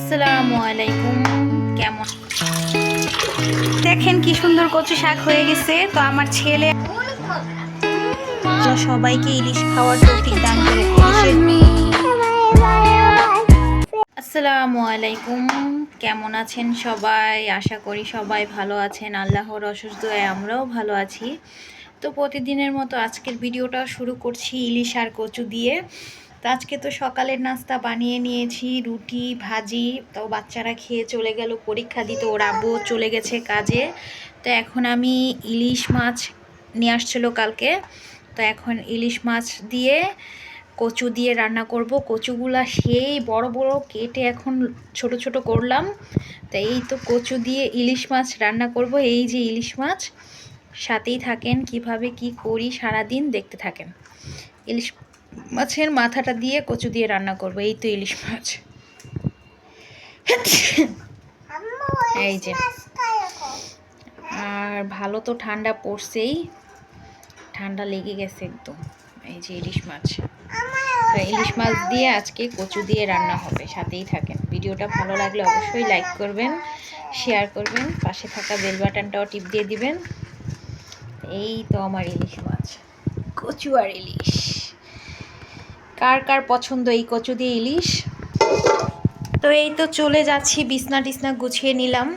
আসসালামু আলাইকুম। কেমন? দেখেন কি সুন্দর কচু শাক হয়ে গেছে। তো আমার ছেলে সবাইকে ইলিশ খাওয়ার তৌফিক দান করে আসসালামু আলাইকুম। কেমন আছেন সবাই? আশা করি সবাই ভালো আছেন। আল্লাহর অসুস্থ আমরাও ভালো আছি। তো প্রতিদিনের মতো আজকের ভিডিওটা শুরু করছি ইলিশ আর কচু দিয়ে। তো আজকে তো সকালের নাস্তা বানিয়ে নিয়েছি, রুটি, ভাজি। তো বাচ্চারা খেয়ে চলে গেল পরীক্ষা দিতে, ওর আব্বু চলে গেছে কাজে। তো এখন আমি ইলিশ মাছ নিয়ে আসছিল কালকে। তো এখন ইলিশ মাছ দিয়ে কচু দিয়ে রান্না করব। কচুগুলা সেই বড় বড় কেটে এখন ছোট ছোট করলাম। তো এই তো কচু দিয়ে ইলিশ মাছ রান্না করব। এই যে ইলিশ মাছ, সাথেই থাকেন কীভাবে কি করি সারাদিন দেখতে থাকেন। ইলিশ মাছের মাথাটা দিয়ে কচু দিয়ে রান্না করব, এই তো ইলিশ মাছ। এই যে। আর ভালো তো ঠান্ডা পড়ছেই, ঠান্ডা লেগে গেছে একদম, এই যে ইলিশ মাছ। ইলিশ মাছ দিয়ে আজকে কচু দিয়ে রান্না হবে, সাথেই থাকেন। ভিডিওটা ভালো লাগলে অবশ্যই লাইক করবেন, শেয়ার করবেন, পাশে থাকা বেল বাটনটাও টিপ দিয়ে দিবেন। এই তো আমার ইলিশ মাছ, কচু আর ইলিশ। কার কার পছন্দ এই কচু দিয়ে ইলিশ? তো এই তো চলে যাচ্ছি, বিছনা টিছনা গুছিয়ে নিলাম।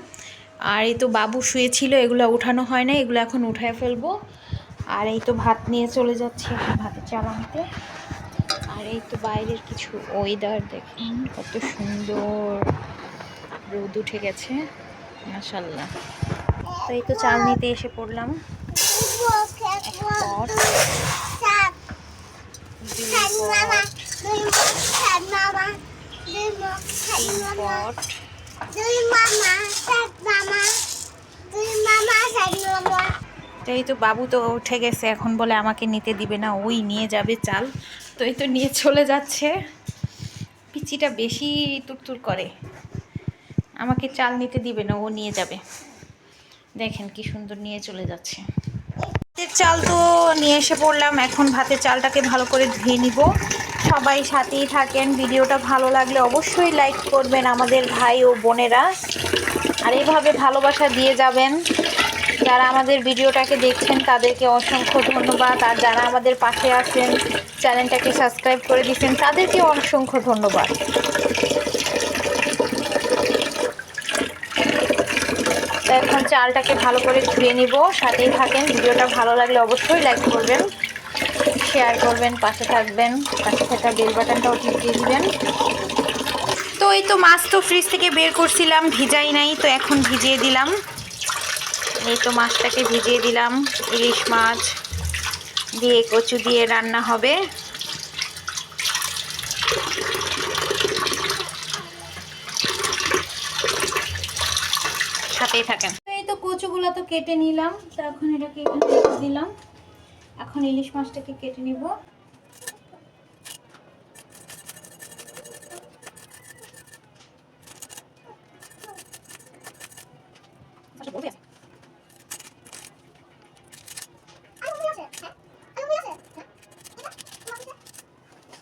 আর এই তো বাবু শুয়েছিল, এগুলো উঠানো হয় না এগুলো এখন উঠায় ফেলব। আর এই তো ভাত নিয়ে চলে যাচ্ছি এখন ভাতের চাল আনতে আর এই তো বাইরের কিছু ওয়েদার দেখুন, কত সুন্দর। রোদ উঠে গেছে মাসাল্লাহ তো এই তো চাল নিতে এসে পড়লাম এক পট, দুই পট, তিন পট তো এই তো বাবু তো উঠে গেছে, এখন বলে আমাকে নিতে দিবে না, ওই নিয়ে যাবে চাল। তো এই তো নিয়ে চলে যাচ্ছে। পিচিটা বেশি তুরতুর করে। আমাকে চাল নিতে দিবে না, ও নিয়ে যাবে। দেখেন কি সুন্দর নিয়ে চলে যাচ্ছে। চাল তো নিয়ে এসে পড়লাম। এখন ভাতের চালটাকে ভালো করে ধুয়ে নিব। সবাই সাথেই থাকেন। ভিডিওটা ভালো লাগলে অবশ্যই লাইক করবেন আমাদের ভাই ও বোনেরা। আর এইভাবে ভালোবাসা দিয়ে যাবেন। যারা আমাদের ভিডিওটাকে দেখছেন, তাদেরকে অসংখ্য ধন্যবাদ। আর যারা আমাদের পাশে আছেন, চ্যানেলটাকে সাবস্ক্রাইব করে দিচ্ছেন তাদেরকে অসংখ্য ধন্যবাদ তো এখন চালটাকে ভালো করে ধুয়ে নিব। সাথেই থাকেন। ভিডিওটা ভালো লাগলে অবশ্যই লাইক করবেন শেয়ার করবেন, পাশে থাকবেন, পাশে থাকা বেল বাটনটাও টিপ দিয়ে দিবেন। তো এই তো মাছ তো ফ্রিজ থেকে বের করছিলাম, ভিজাই নাই, তো এখন ভিজিয়ে দিলাম। এই তো মাছটাকে ভিজিয়ে দিলাম, ইলিশ মাছ দিয়ে কচু দিয়ে রান্না হবে। সাথেই থাকেন। কচুগুলো তো কেটে নিলাম তো এখন এটাকে এখানে দিলাম। এখন ইলিশ মাছটাকে কেটে নিব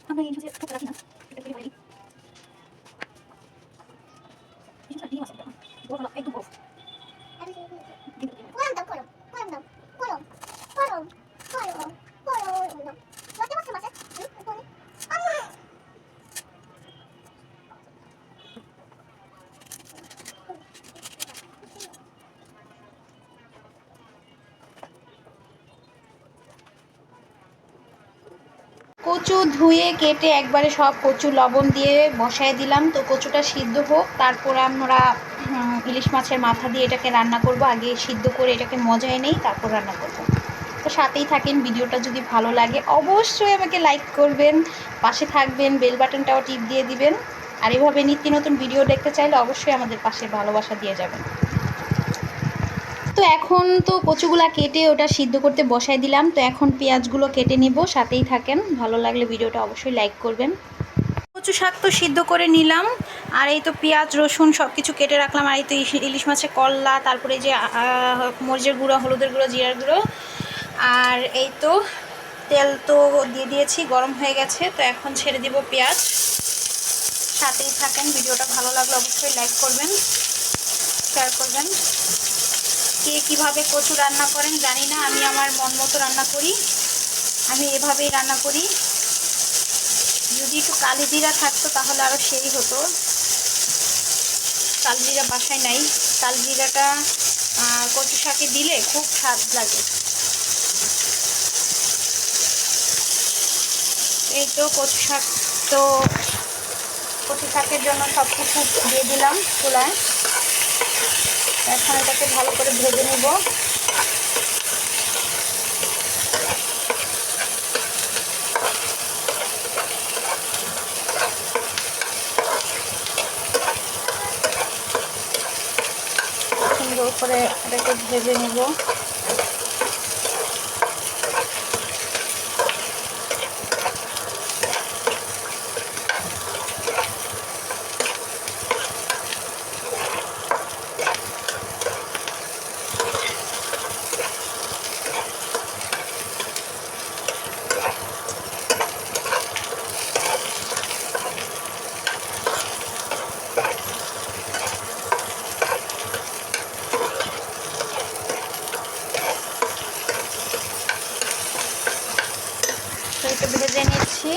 আমরা এই যে ঠোকা রাখি না এটা করে বাড়ি এই যে ডিম আছে বড় একদম বড় কচু ধুয়ে কেটে একবারে সব কচু লবণ দিয়ে বসায় দিলাম। তো কচুটা সিদ্ধ হোক, তারপরে আমরা ইলিশ মাছের মাথা দিয়ে এটাকে রান্না করব। আগে সিদ্ধ করে এটাকে মজায় নেই, তারপর রান্না করব। তো সাথেই থাকেন, ভিডিওটা যদি ভালো লাগে অবশ্যই আমাকে লাইক করবেন, পাশে থাকবেন বেল বাটনটাও টিপ দিয়ে দিবেন। আর এভাবে নিত্য নতুন ভিডিও দেখতে চাইলে অবশ্যই আমাদের পাশে ভালোবাসা দিয়ে যাবেন। তো এখন তো কচুগুলা কেটে ওটা সিদ্ধ করতে বসাই দিলাম। তো এখন পেঁয়াজগুলো কেটে নিব, সাথেই থাকেন। ভালো লাগলে ভিডিওটা অবশ্যই লাইক করবেন। কচু শাক তো সিদ্ধ করে নিলাম। আর এই তো পেঁয়াজ, রসুন সব কিছু কেটে রাখলাম। আর এই তো ইলিশ- মাছের কল্লা তারপরে যে মরিচের গুঁড়ো, হলুদের গুঁড়ো, জিরার গুঁড়ো। আর এই তো তেল তো দিয়ে দিয়েছি, গরম হয়ে গেছে। তো এখন ছেড়ে দিব পেঁয়াজ। সাথেই থাকেন। ভিডিওটা ভালো লাগলে অবশ্যই লাইক করবেন শেয়ার করবেন। কে কীভাবে কচু রান্না করেন জানি না, আমি আমার মন মতো রান্না করি। আমি এভাবেই রান্না করি। যদি একটু কালি জিরা থাকতো তাহলে আরও সেই হতো। কালজিরা বাসায় নাই। কালজিরাটা কচু শাকে দিলে খুব স্বাদ লাগে। এই তো কচু শাক তো, কচু শাকের জন্য সব কিছু দিয়ে দিলাম চুলায়। এখন এটাকে ভালো করে ভেজে নেব। সুন্দর করে এটাকে ভেজে নেব তো এটা ভেজে নিচ্ছি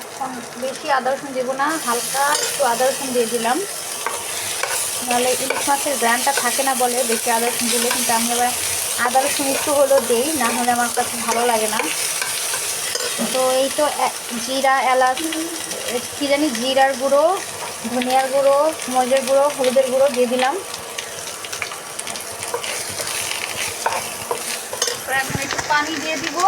এখন বেশি আদা রসুন দেবো না, হালকা একটু আদা রসুন দিয়ে দিলাম। নাহলে ইলিশ মাছের গ্রানটা থাকে না বলে বেশি আদা রসুন দিলে, কিন্তু আমি আবার আদা রসুন একটু হলেও দিই, না হলে আমার কাছে ভালো লাগে না। তো এই তো জিরা, এলাচ কি জানি, জিরার গুঁড়ো, ধনিয়ার গুঁড়ো, মরিচের গুঁড়ো, হলুদের গুঁড়ো দিয়ে দিলাম। একটু পানি দিয়ে দিব।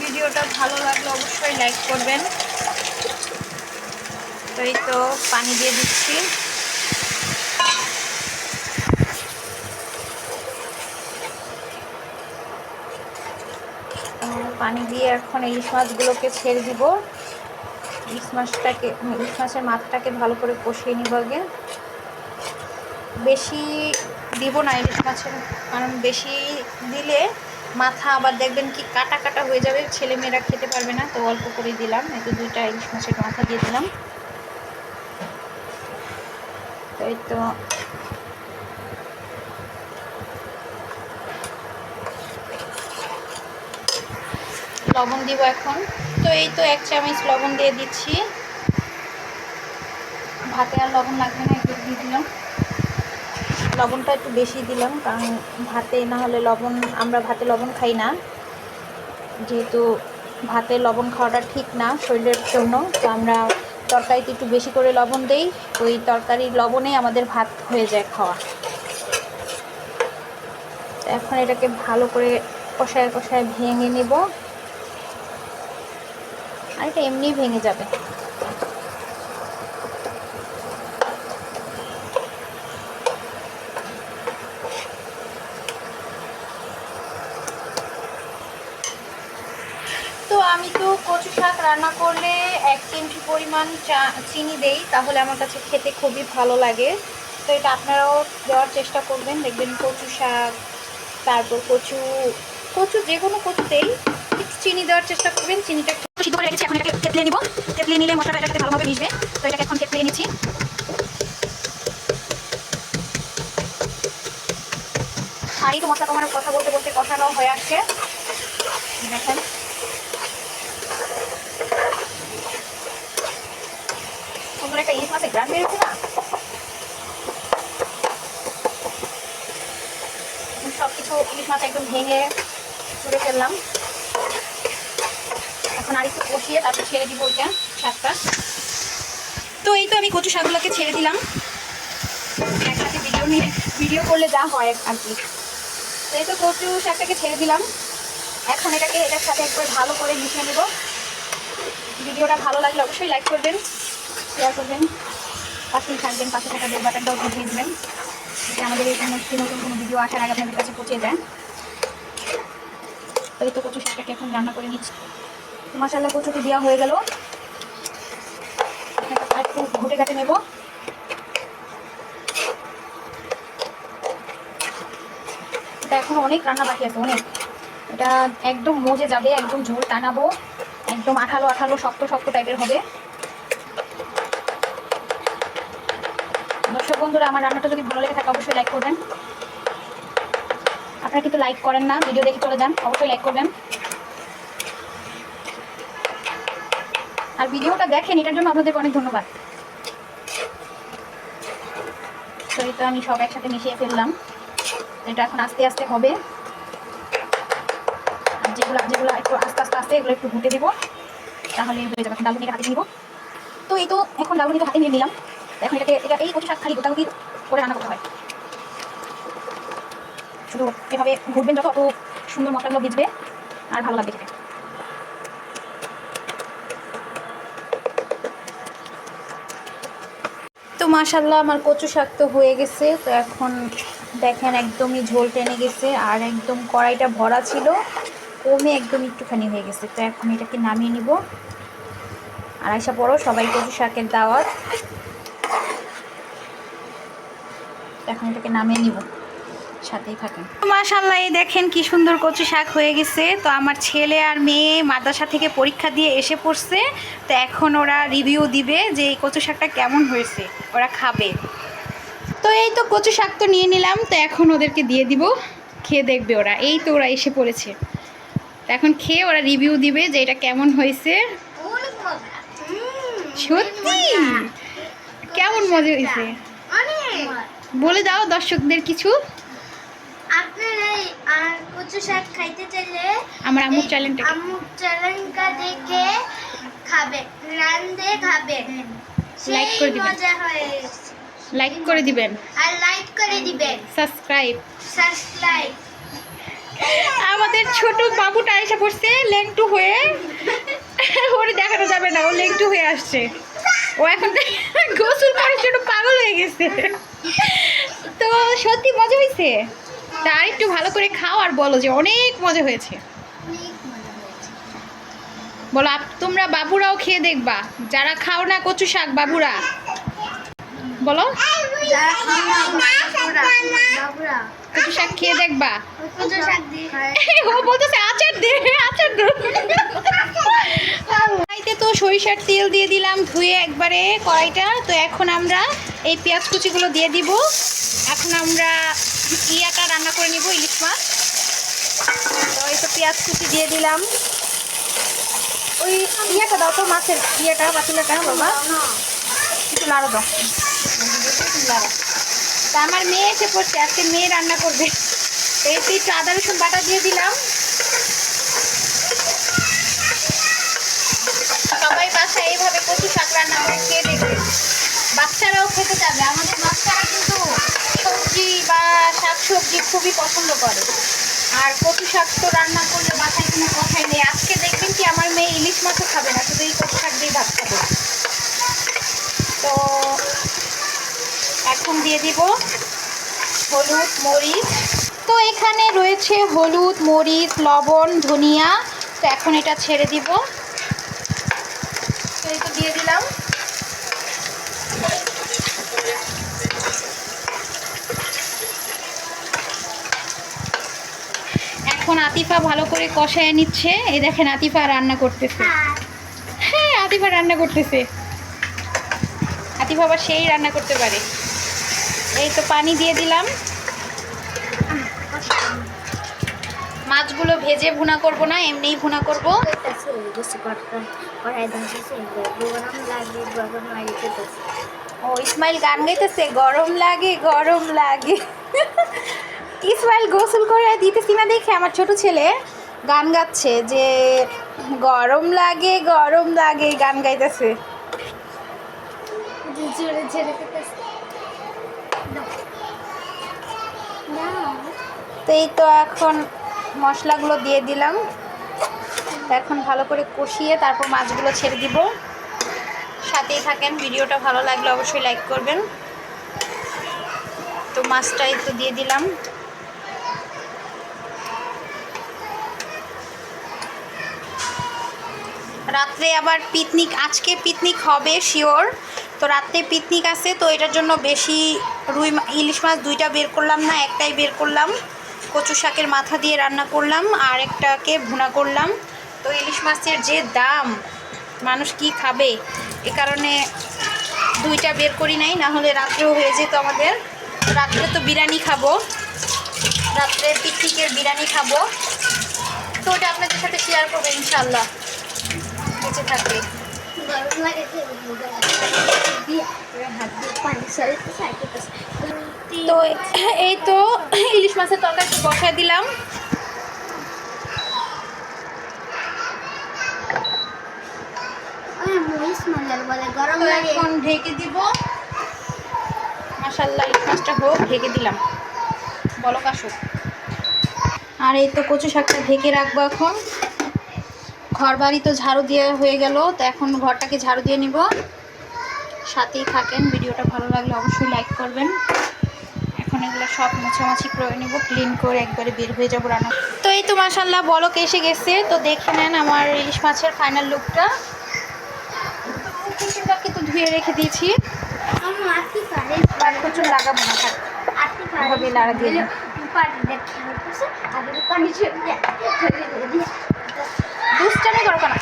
ভিডিওটা ভালো লাগলে অবশ্যই লাইক করবেন। তো এই তো পানি দিয়ে দিচ্ছি। পানি দিয়ে এখন ইলিশ মাছগুলোকে ছেড়ে দিব। ইলিশ মাছটাকে ইলিশ মাছের মাথাটাকে ভালো করে কষিয়ে নিব আগে। বেশি দিব না ইলিশ মাছের কারণ বেশি দিলে মাথা আবার দেখবেন কি কাটা কাটা হয়ে যাবে। ছেলেমেয়েরা খেতে পারবে না, তো অল্প করে দিলাম। এই দুইটা ইলিশ মাছের মাথা দিয়ে দিলাম। এই তো লবণ দিব এখন। তো এই তো এক চামচ লবণ দিয়ে দিচ্ছি। ভাতে আর লবণ লাগবে না, একটু দিয়ে দিলাম। লবণটা একটু বেশি দিলাম, কারণ ভাতে না হলে লবণ, আমরা ভাতে লবণ খাই না। যেহেতু ভাতে লবণ খাওয়াটা ঠিক না শরীরের জন্য, তো আমরা তরকারিতে একটু বেশি করে লবণ দেই। ওই তরকারির লবণে আমাদের ভাত হয়ে যায় খাওয়া। এখন এটাকে ভালো করে কষায় কষায় ভেঙে নেব। আর এটা এমনিই ভেঙে যাবে। তো আমি তো কচু শাক রান্না করলে এক চিমটি পরিমাণ চা চিনি দেই, তাহলে আমার কাছে খেতে খুবই ভালো লাগে। তো এটা আপনারাও দেওয়ার চেষ্টা করবেন। দেখবেন কচু শাক, তারপর কচু কচু যে কোনো কচুতেই চিনি দেওয়ার চেষ্টা করবেন। চিনিটা সিদ্ধ করে রেখেছি এখন এটাকে থেতলে নিব। থেতলে নিলে মশলাটা সাথে ভালোভাবে মিশবে। তো এটাকে এখন থেতলে নিচ্ছি। আর এই তো মশলা তোমার কথা বলতে বলতে কষানো হয়ে আসছে দেখেন সুন্দর একটা ইলিশ মাছের গ্রান বেরোচ্ছে না সব কিছু ইলিশ মাছ একদম ভেঙে ছুড়ে ফেললাম এখন আর একটু কষিয়ে তারপর ছেড়ে দিব ওইটা শাকটা তো এই তো আমি কচু শাকগুলোকে ছেড়ে দিলাম একসাথে ভিডিও নিয়ে ভিডিও করলে যা হয় আর কি তো এই তো কচু শাকটাকে ছেড়ে দিলাম এখন এটাকে এটার সাথে একবার ভালো করে মিশিয়ে নেব ভিডিওটা ভালো লাগলে অবশ্যই লাইক করবেন শেয়ার করবেন পাশেই থাকবেন, পাশে থাকা বেল বাটনটাও বুঝিয়ে দেবেন। যাতে আমাদের এই সমস্ত নতুন কোনো ভিডিও আসার আগে আপনাদের কাছে পৌঁছে যায়। তো এই তো কচু শাকটাকে এখন রান্না করে নিচ্ছি। মশালা কচুটি দেওয়া হয়ে গেল। একটু ঘুটে কাটে নেব। এটা এখন অনেক রান্না বাকি আছে, অনেক। এটা একদম মজে যাবে, একদম ঝোল টানাবো, একদম আঠালো আঠালো, শক্ত শক্ত টাইপের হবে। দর্শক বন্ধুরা, আমার রান্নাটা যদি ভালো লেগে থাকে, অবশ্যই লাইক করবেন। আপনারা কিন্তু লাইক করেন না ভিডিও দেখে চলে যান, অবশ্যই লাইক করবেন। আর ভিডিওটা দেখেন, এটার জন্য আপনাদের অনেক ধন্যবাদ। তো তো আমি সব একসাথে মিশিয়ে ফেললাম। এটা এখন আস্তে আস্তে হবে। যেগুলো যেগুলো একটু আস্তে আস্তে আস্তে এগুলো একটু ঘুটে দেবো। তাহলে হয়ে যাবে। এখন হাতে নিব। তো এই তো, এখন ডালুনিটা হাতে নিয়ে নিলাম। এখন এটাকে, এটা এই কচু শাক খালি করে রান্না করতে হয়। শুধু এভাবে ঘুরবেন যত অত সুন্দর মশলাগুলো ভিজবে আর ভালো লাগবে তো মাশাল্লাহ আমার কচু শাক তো হয়ে গেছে। তো এখন দেখেন, একদমই ঝোল টেনে গেছে আর একদম কড়াইটা ভরা ছিল। কমে একদম একটুখানি হয়ে গেছে। তো এখন এটাকে নামিয়ে নিব। আর আইসা পড়ো, সবাই কচু শাকের দাওয়াত। এখন এটাকে নামিয়ে নিব। সাথেই থাকেন। মাশাল্লাহ এই দেখেন কি সুন্দর কচু শাক হয়ে গেছে। তো আমার ছেলে আর মেয়ে মাদ্রাসা থেকে পরীক্ষা দিয়ে এসে পড়ছে। তো এখন ওরা রিভিউ দিবে যে এই কচু শাকটা কেমন হয়েছে। ওরা খাবে। তো এই তো কচু শাক তো নিয়ে নিলাম। তো এখন ওদেরকে দিয়ে দিব। খেয়ে দেখবে ওরা। এই তো ওরা এসে পড়েছে। তো এখন খেয়ে ওরা রিভিউ দিবে যে এটা কেমন হয়েছে। সত্যি? কেমন মজা হয়েছে? বলে দাও দর্শকদের কিছু। আপনার আর কচু শাক খাইতে চাইলে আমার আম্মুর দেখে খাবে রান্দে খাবে সেই করে দিবেন। মজা হয় লাইক করে দিবেন। আর লাইক করে দিবেন। সাবস্ক্রাইব সাবস্ক্রাইব আমাদের ছোট বাবুটা এসে পড়ছে লেংটু হয়ে। ওরে দেখানো যাবে না ও লেংটু হয়ে আসছে। ও এখন গোসল করার জন্য পাগল হয়ে গেছে। মজা হয়েছে তা আর একটু ভালো করে খাও আর বলো যে অনেক মজা হয়েছে। বলো তোমরা বাবুরাও খেয়ে দেখবা। যারা খাও না কচু শাক, বাবুরা। বলো। কচু শাক খেয়ে দেখবা। ও বলতেছে আচার দে আচার দে। কড়াইতে তো সরিষার তেল দিয়ে দিলাম ধুয়ে একবারে কড়াইটা। তো এখন আমরা এই পেঁয়াজ কুচিগুলো দিয়ে দিব। এখন আমরা ইয়াটা রান্না করে নিব ইলিশ মাছ। তো এই তো পেঁয়াজ কুচি দিয়ে দিলাম। ওই ইয়াটা দাও তো মাছের ইয়েটা পাতিলাটা বাবা। একটু লাড়ো দাও। লাড়ো তা আমার মেয়ে এসে পড়ছে, আজকে মেয়ে রান্না করবে। তো এতে একটু আদা, রসুন, বাটা দিয়ে দিলাম। সবাই বাসায় এইভাবে কচু শাক রান্না করে খেয়ে দেখবে। বাচ্চারাও খেতে যাবে, আমাদের বাচ্চারা কিন্তু সবজি বা শাক সবজি খুবই পছন্দ করে। আর কচু শাক তো রান্না করলে বাসায় কোনো কথাই নেই। আজকে দেখবেন কি আমার মেয়ে ইলিশ মাছও খাবে না, শুধু এই কচু শাক দিয়ে ভাত খাবে। তো এখন দিয়ে দিব হলুদ মরিচ। তো এখানে রয়েছে হলুদ, মরিচ, লবণ, ধনিয়া। তো এখন এটা ছেড়ে দিব। তো দিয়ে দিলাম। এখন আতিফা ভালো করে কষায় নিচ্ছে। এই দেখেন আতিফা রান্না করতেছে। হ্যাঁ আতিফা রান্না করতেছে। আতিফা আবার সেই রান্না করতে পারে। এই তো পানি দিয়ে দিলাম। মাছগুলো ভেজে ভুনা করব না, এমনিই ভুনা করব। ও, ইসমাইল গান গাইতেছে, গরম লাগে গরম লাগে। ইসমাইল গোসল করে দিতেছি না দেখে আমার ছোট ছেলে গান গাচ্ছে যে, গরম লাগে গরম লাগে গান গাইতেছে। তো এই তো এখন মশলাগুলো দিয়ে দিলাম। এখন ভালো করে কষিয়ে তারপর মাছগুলো ছেড়ে দিব। সাথেই থাকেন, ভিডিওটা ভালো লাগলে অবশ্যই লাইক করবেন। তো মাছটা এই তো দিয়ে দিলাম। রাত্রে আবার পিকনিক, আজকে পিকনিক হবে শিওর তো রাত্রে পিকনিক আছে, তো এটার জন্য বেশি রুই ইলিশ মাছ দুইটা বের করলাম না, একটাই বের করলাম। কচু শাকের মাথা দিয়ে রান্না করলাম, আর একটাকে ভুনা করলাম। তো ইলিশ মাছের যে দাম, মানুষ কি খাবে? এ কারণে দুইটা বের করি নাই, না হলে রাত্রেও হয়ে যেত আমাদের। রাত্রে তো বিরিয়ানি খাব। রাত্রে পিকনিকের বিরিয়ানি খাব। তো ওটা আপনাদের সাথে শেয়ার করব ইনশাল্লাহ বেঁচে থাকবে। তো এই তো ইলিশ মাছের তরকারি বসায় দিলাম। এখন ঢেকে ইলিশ মাছটা হোক, ঢেকে দিলাম। বলো আর এই তো কচু শাকটা ঢেকে রাখব এখন। ঘর বাড়ি তো ঝাড়ু দেওয়া হয়ে গেল তো এখন ঘরটাকে ঝাড়ু দিয়ে নিব সাথেই থাকেন ভিডিওটা ভালো লাগলে অবশ্যই লাইক করবেন এখন এগুলো সব মোছামাছি করে নেব ক্লিন করে একবারে বের হয়ে যাব রান্না তো এই তো মাসাল্লাহ বলক এসে গেছে তো দেখে নেন আমার ইলিশ মাছের ফাইনাল লুকটা কুচুরটাকে তো ধুয়ে রেখে দিয়েছি লাগাবো না দিয়ে দুষ্টামি করো না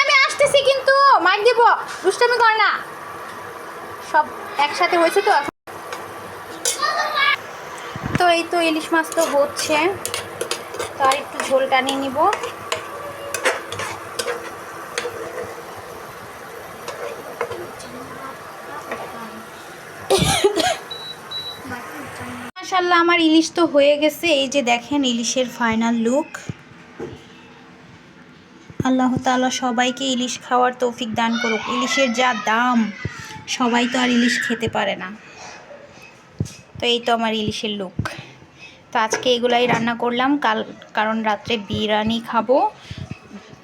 আমি আসতেছি কিন্তু মাইক দিব। দুষ্টামি কর না। সব একসাথে হয়েছে তো তো এই তো ইলিশ মাছ তো হচ্ছে। তো আর একটু ঝোল টানিয়ে নিব। মাশাল্লাহ আমার ইলিশ তো হয়ে গেছে, এই যে দেখেন ইলিশের ফাইনাল লুক আল্লাহ তাআলা সবাইকে ইলিশ খাওয়ার তৌফিক দান করুক। ইলিশের যা দাম, সবাই তো আর ইলিশ খেতে পারে না। তো এই তো আমার ইলিশের লুক তো আজকে এগুলাই রান্না করলাম, কাল, কারণ রাত্রে বিরিয়ানি খাব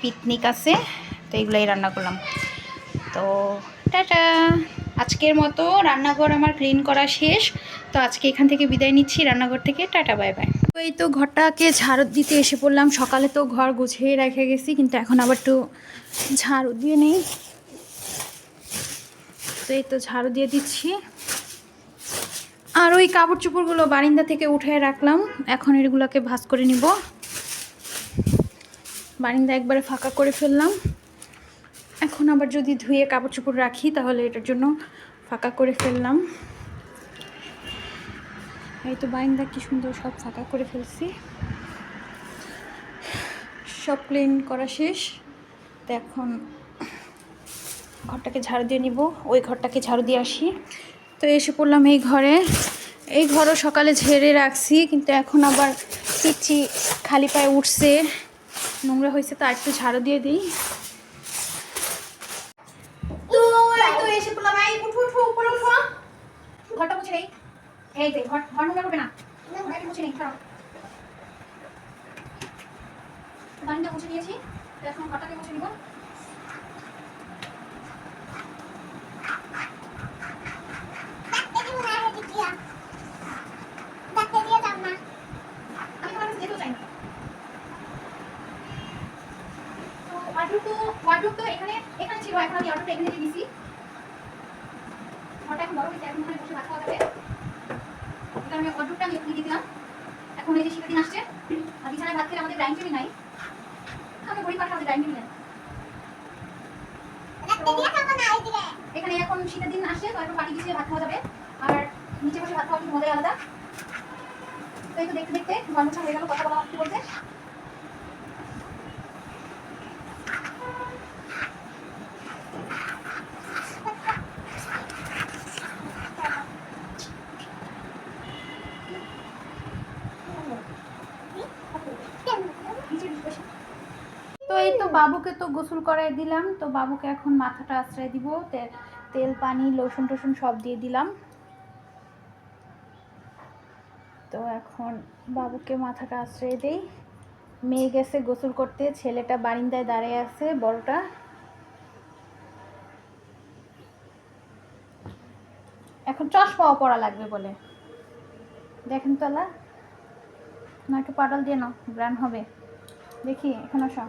পিকনিক আছে, তো এগুলাই রান্না করলাম। তো টাটা! আজকের মতো রান্নাঘর আমার ক্লিন করা শেষ। তো আজকে এখান থেকে বিদায় নিচ্ছি। রান্নাঘর থেকে টাটা বাই বাই তো এই তো ঘরটাকে ঝাড়ু দিতে এসে পড়লাম। সকালে তো ঘর গুছিয়ে রেখে গেছি, কিন্তু এখন আবার একটু ঝাড়ু দিয়ে নেই। তো এই তো ঝাড়ু দিয়ে দিচ্ছি। আর ওই কাপড় চোপড়গুলো বারিন্দা থেকে উঠে রাখলাম। এখন এগুলোকে ভাজ করে নিব। বারিন্দা একবারে ফাঁকা করে ফেললাম। এখন আবার যদি ধুয়ে কাপড় চোপড় রাখি, তাহলে এটার জন্য ফাঁকা করে ফেললাম। এই তো বাইন্দা কি সুন্দর সব ফাঁকা করে ফেলছি। সব ক্লিন করা শেষ। তো এখন ঘরটাকে ঝাড়ু দিয়ে নিব। ওই ঘরটাকে ঝাড়ু দিয়ে আসি। তো এসে পড়লাম এই ঘরে। এই ঘরও সকালে ঝেড়ে রাখছি, কিন্তু এখন আবার পিচ্ছি খালি পায়ে উঠছে। নোংরা হয়েছে তো আর একটু ঝাড়ু দিয়ে দিই। এসে পড়লাম এই উঠো উঠো, উপরে উঠো ঘরটা মুছে নেই। এই যে, ঘর ঘর নোংরা করবে না। ঘরটা মুছে নেই খারাপ বাড়িটা মুছে নিয়েছি। এখন ঘরটাকে মুছে নিব আমি তোমার কাছে যেতেও চাই না তো ওয়ার্ডরোব তো ওয়ার্ডরোব তো এখানে এখানে ছিল এখন আমি ওয়ার্ডরোবটা এখানে রেখে দিয়েছি ঘরটা এখন বড় হয়েছে এখন মনে হয় বসে ভাত খাওয়া যাবে এই কারণে ওয়ার্ডরোবটা আমি এখানে দিয়ে দিলাম এখন এই যে শীতের দিন আসছে আর বিছানায় ভাত খেলে আমাদের ডাইনিং টেবিল নাই আমি বড়ি পাঠা আমাদের ডাইনিং টেবিল নেই এখানে এখন শীতের দিন আসছে তো এখন পানি বিছিয়ে ভাত খাওয়া যাবে আর নিচে আলাদা। তো এই তো দেখতে দেখতে হয়ে গেল, কথা বলা, কি বলতে বাবুকে তো গোসল করাই দিলাম, তো বাবুকে এখন মাথাটা আশ্রয় দিব তেল, পানি লোশন টোশন সব দিয়ে দিলাম তো এখন বাবুকে মাথাটা আশ্রয় দিই। মেয়ে গেছে গোসল করতে ছেলেটা বারিন্দায় দাঁড়িয়ে আছে বড়টা। এখন চশমাও পরা লাগবে বলে। দেখেন তোলা। না একটু পাটাল দিয়ে নাও ব্রান হবে। দেখি এখন আসো।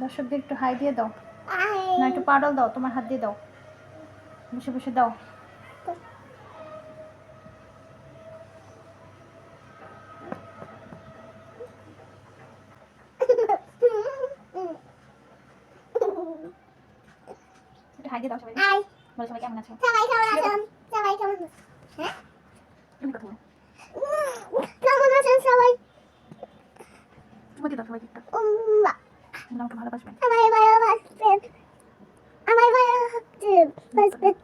দর্শকদের একটু হাই দিয়ে দাও। না একটু পাডল দাও তোমার হাত দিয়ে দাও। বসে বসে দাও। হাই দিয়ে দাও সবাই হাই বলো সবাই কেমন আছো? সবাই কেমন আছেন? সবাই কেমন? আছেন হ্যাঁ? তুমি কথা কেমন আছেন সবাই? তুমি দাও সবাই একটা আমাকে ভালোবাসবেন আমার ভালোবাসবেন। আমার ভালোবাসবেন।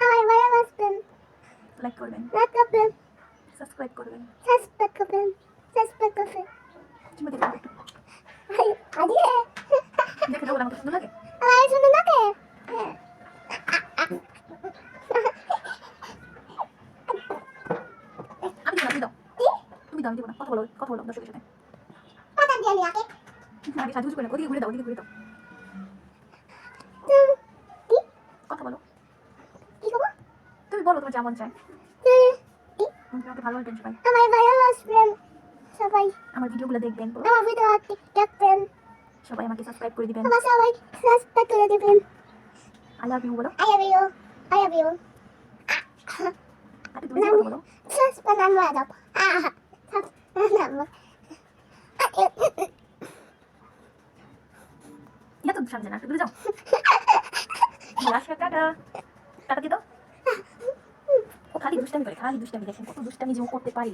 আমার ভালোবাসবেন। লাইক করবেন লাইক করবেন সাবস্ক্রাইব করবেন সাবস্ক্রাইব করবেন সাবস্ক্রাইব করবেন তুমি দেখো একটু আজকে দেখে দাও আমাকে সুন্দর লাগে আমার শুনে নাকে আমি দেবো না, তুমি দাও তুমি দাও আমি দেবো না কথা বলো কথা বলো দর্শকের সাথে পাতা দিয়ে নিয়াকে আগে সাজুজ করে না ওদিকে ঘুরে দাও ওদিকে ঘুরে দাও কি কথা বলো কি করব বলো তোমার যেমন চাই কি তুমি আমাকে সবাই আমার ভালোবাসবেন সবাই। আমার ভিডিওগুলো দেখবেন আমার ভিডিও দেখবেন সবাই আমাকে সাবস্ক্রাইব করে দিবেন। আমার সবাই সাবস্ক্রাইব করে দেবেন। আই লাভ ইউ বলো। I love you. I love you. আরে তুমি বলো Subscribe and like up. Ah, subscribe. ইয়া তো সামনে না দূরে যাও। টাটা। টাটা দাও খালি দুষ্টামি করে খালি দুষ্টামি দেখেন কত দুষ্টামি যে করতে পারি